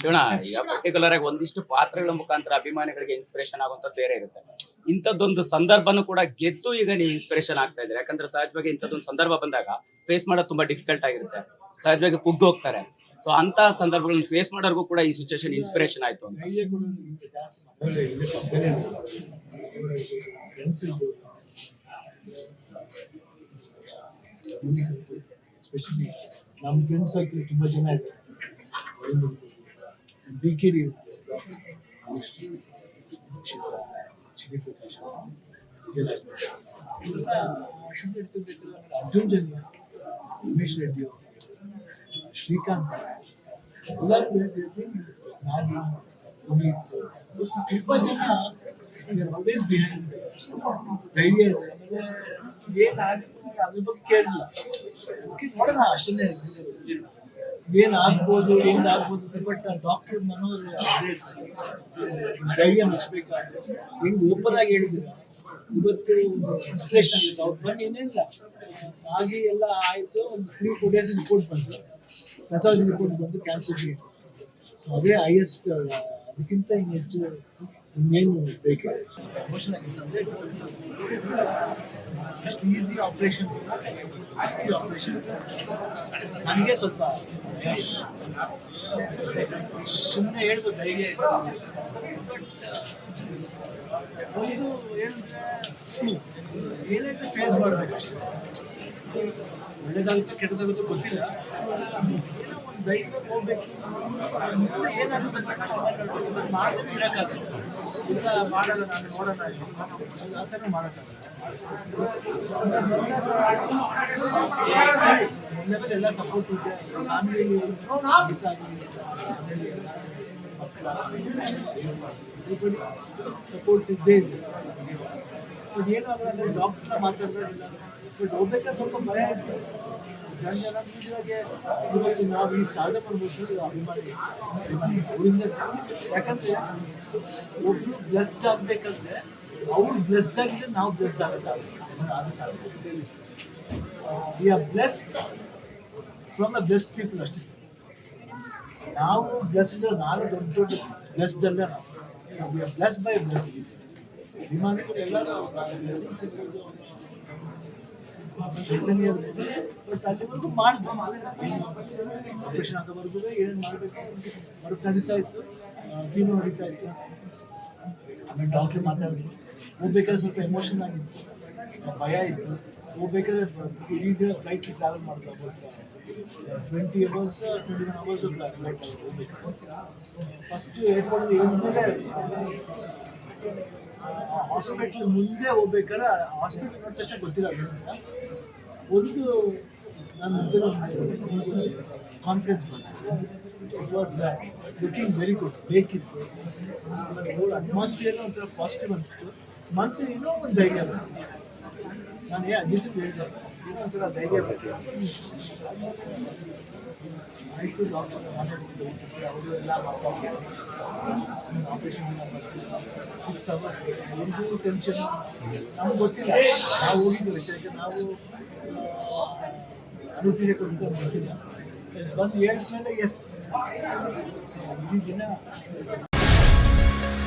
ಶಿವಣ ಈಗ ಪರ್ಟಿಕ್ಯುಲರ್ ಆಗಿ ಒಂದಿಷ್ಟು ಪಾತ್ರಗಳ ಮುಖಾಂತರ ಅಭಿಮಾನಿಗಳಿಗೆ ಇನ್ಸ್ಪಿರೇಷನ್ ಆಗುವಂತದ್ದು ಬೇರೆ ಇರುತ್ತೆ. ಇಂಥದ್ದೊಂದು ಸಂದರ್ಭನೂ ಕೂಡ ಗೆದ್ದು ಈಗ ನೀವು ಇನ್ಸ್ಪಿರೇಷನ್ ಆಗ್ತಾ ಇದ್ರೆ ಯಾಕಂದ್ರೆ ಸಹಜವಾಗಿ ಇಂಥದ್ದೊಂದು ಸಂದರ್ಭ ಬಂದಾಗ ಫೇಸ್ ಮಾಡೋದು ತುಂಬಾ ಡಿಫಿಕಲ್ಟ್ ಆಗಿರುತ್ತೆ. ಸಹಜವಾಗಿ ಕುಗ್ಗು ಹೋಗ್ತಾರೆ. ಸೊ ಅಂತ ಸಂದರ್ಭಗಳನ್ನ ಫೇಸ್ ಮಾಡೋರ್ಗೂ ಕೂಡ ಈ ಸಿಚುವೇಶನ್ ಇನ್ಸ್ಪಿರೇಷನ್ ಆಯ್ತು ಅಂತ. ನಮ್ಮ ಫ್ರೆಂಡ್ಸ್ ಸರ್ಕಲ್ ತುಂಬಾ ಜನ ಇದ್ದಾರೆ. D K D Arjun Janya Umesh Reddy ಅವರು ಶ್ರೀಕಾಂತ್ ಎಲ್ಲರೂ ಹೇಳ್ತಿರ್ತೀನಿ ನಾನು ಪುನೀತ್ ತುಂಬ ಜನ ಆಲ್ವೇಸ್ ಬಿಹೈಂಡ್ ಧೈರ್ಯ ಇದೆ ಆಮೇಲೆ ಏನಾಗುತ್ತೆ ಅದ್ರ ಬಗ್ಗೆ ಕೇಳಿಲ್ಲ ನೋಡೋಣ ಅಷ್ಟೇ ಏನ್ ಆಗ್ಬೋದು ಏನ್ ಆಗ್ಬೋದು ಬಟ್ ಡಾಕ್ಟರ್ ಹೇಳ್ತಾರೆ. ಧೈರ್ಯ ಮುಚ್ಚಬೇಕಾದ್ರೆ ಹೆಂಗ್ ಓಪನ್ ಆಗಿ ಹೇಳಿದ್ರು. ಇವತ್ತು ವಿಶ್ಲೇಷಣೆ ಇತ್ತು ಅವ್ರು ಬಂದು ಏನಿಲ್ಲ. ಆಗಿ ಎಲ್ಲ ಆಯ್ತು. ಒಂದು ತ್ರೀ ಫೋರ್ ಡೇಸ್ ರಿಪೋರ್ಟ್ ಬಂತು. ಪೆಥಾಲಜಿ ರಿಪೋರ್ಟ್ ಬಂದು ಕ್ಯಾನ್ಸರ್ ಸೊ ಅದೇ ಹೈಯೆಸ್ಟ್ ಅದಕ್ಕಿಂತ ಇನ್ನು ಹೆಚ್ಚು ಇನ್ನೇನು ಬೇಕು? ಎಮೋಷನ್ ಅಷ್ಟು ಈಸಿ ಆಪರೇಷನ್ ಆಸ್ತಿ ಆಪರೇಷನ್ ನನಗೆ ಸ್ವಲ್ಪ ಸುಮ್ಮನೆ ಹೇಳ್ಬೋದು ಧೈರ್ಯ ಒಂದು ಏನಂದ್ರೆ ಏನಾಯ್ತು ಫೇಸ್ ಮಾಡಬೇಕು ಅಷ್ಟೇ. ಒಳ್ಳೇದಾಗುತ್ತೆ, ಕೆಟ್ಟದಾಗುತ್ತೆ ಗೊತ್ತಿಲ್ಲ. ಏನೋ ಒಂದು ಧೈರ್ಯ ಹೋಗ್ಬೇಕು. ಏನಾಗುತ್ತೆ ಮಾಡಿದ್ರೆ ಇಡಕ್ಕಾಗ ಇಲ್ಲ, ಮಾಡಲ್ಲ, ನಾನು ನೋಡೋಣ. ಆ ಥರ ಮಾಡೋಕ್ಕಾಗಲ್ಲ. ಎಲ್ಲ ಸಪೋರ್ಟ್ ಇದೆ ಫ್ಯಾಮಿಲಿ ಸಪೋರ್ಟ್ ಇದ್ದೇ ಇದೆ ಬಟ್ ಏನಾದ್ರೆ ಅಂದರೆ ಡಾಕ್ಟ್ರ ಮಾತಾಡಿದ್ರೆ ಬಟ್ ಹೋಗ್ಬೇಕಾದ್ರೆ ಸ್ವಲ್ಪ ಭಯ ಇತ್ತು ಜನ ಜನ ಇವಾಗೆ ಇವತ್ತು ನಾವು ಈ ಸ್ಟಾರ್ಟಪ್ ಅನ್ಭವಿಸೋದು ಅಭಿಮಾನಿ ಅವರಿಂದ ಯಾಕಂದ್ರೆ ಒಬ್ರು ಬ್ಲೆಸ್ಡ್ ಆಗ್ಬೇಕಂದ್ರೆ ಅವ್ರು ಬ್ಲೆಸ್ಡ್ ಆಗಿದ್ರೆ ನಾವು ಬ್ಲೆಸ್ಡ್ ಆಗುತ್ತೆ. We are blessed from a blessed people ಅಷ್ಟೇ. ನಾವು ಬ್ಲೆಸ್ಡ್ ನಾವು ದೊಡ್ಡ ದೊಡ್ಡ ಬ್ಲೆಸ್ಡ್ ಅಲ್ಲ ನಾವು. ವಿ ಬ್ಲೆಸ್ಡ್ ಬೈ ಬ್ಲೆಸ್ಡ್ ಅಭಿಮಾನಿಗಳು ಚೈತನ್ಯ ಬಟ್ ಅಲ್ಲಿವರೆಗೂ ಮಾಡಿದ್ವಿ ಆಪರೇಷನ್ ಆಗೋವರೆಗೂ ಏನೇನು ಮಾಡಬೇಕು? ಮರು ನಡೀತಾ ಇತ್ತು. ಕೀಮೋ ನಡೀತಾ ಇತ್ತು. ಆಮೇಲೆ ಡಾಕ್ಟ್ರ್ ಮಾತಾಡಿದ್ರು ಹೋಗ್ಬೇಕಾದ್ರೆ ಸ್ವಲ್ಪ ಎಮೋಷನ್ ಆಗಿತ್ತು ಭಯ ಇತ್ತು. ಹೋಗ್ಬೇಕಾದ್ರೆ ಈಸಿಯಾಗಿ ಫ್ಲೈಟ್ ಟ್ರಾವೆಲ್ ಮಾಡ್ತಾ twenty hours twenty one hours flight ಹೋಗ್ಬೇಕು ಫಸ್ಟ್ ಏರ್ಪೋರ್ಟ್ ಇಳಿದ್ಮೇಲೆ ಹಾಸ್ಪಿಟ್ಲ್ ಮುಂದೆ ಹೋಗ್ಬೇಕಾದ್ರೆ ಹಾಸ್ಪಿಟ್ಲ್ ನೋಡಿದ ತಕ್ಷಣ ಗೊತ್ತಿಲ್ಲ ಒಂದು ನನ್ನ ಕಾನ್ಫಿಡೆನ್ಸ್ ಬಂತು. It was looking very good ಬೇಕಿತ್ತು. ಆಮೇಲೆ ಅಟ್ಮಾಸ್ಫಿಯರ್ ಒಂಥರ ಪಾಸಿಟಿವ್ ಅನಿಸ್ತು ಮನಸ್ಸಿಗೆ ಇನ್ನೂ ಒಂದು ಧೈರ್ಯ ನಾನು ಏ ಅದಿದ್ದು ಹೇಳಿದೆ ಏನೋ ಒಂಥರ ಧೈರ್ಯ ಬೇಕು ಆಯಿತು ಡಾಕ್ಟರ್ ಮಾತಾಡ್ತಿದ್ದೆ ಅವರು ಎಲ್ಲ ಸಿಕ್ಸ್ ಅವರ್ಸ್ ಎಂದೂ ಟೆನ್ಷನ್ ನಮ್ಗೆ ಗೊತ್ತಿಲ್ಲ. ನಾವು ಹೋಗಿದ್ದೀವಿ ಯಾಕೆ ನಾವು ಗೊತ್ತಿಲ್ಲ. ಬಂದು ಹೇಳಿದ್ಮೇಲೆ ಎಸ್ ಸೊ ಇಡೀ ದಿನ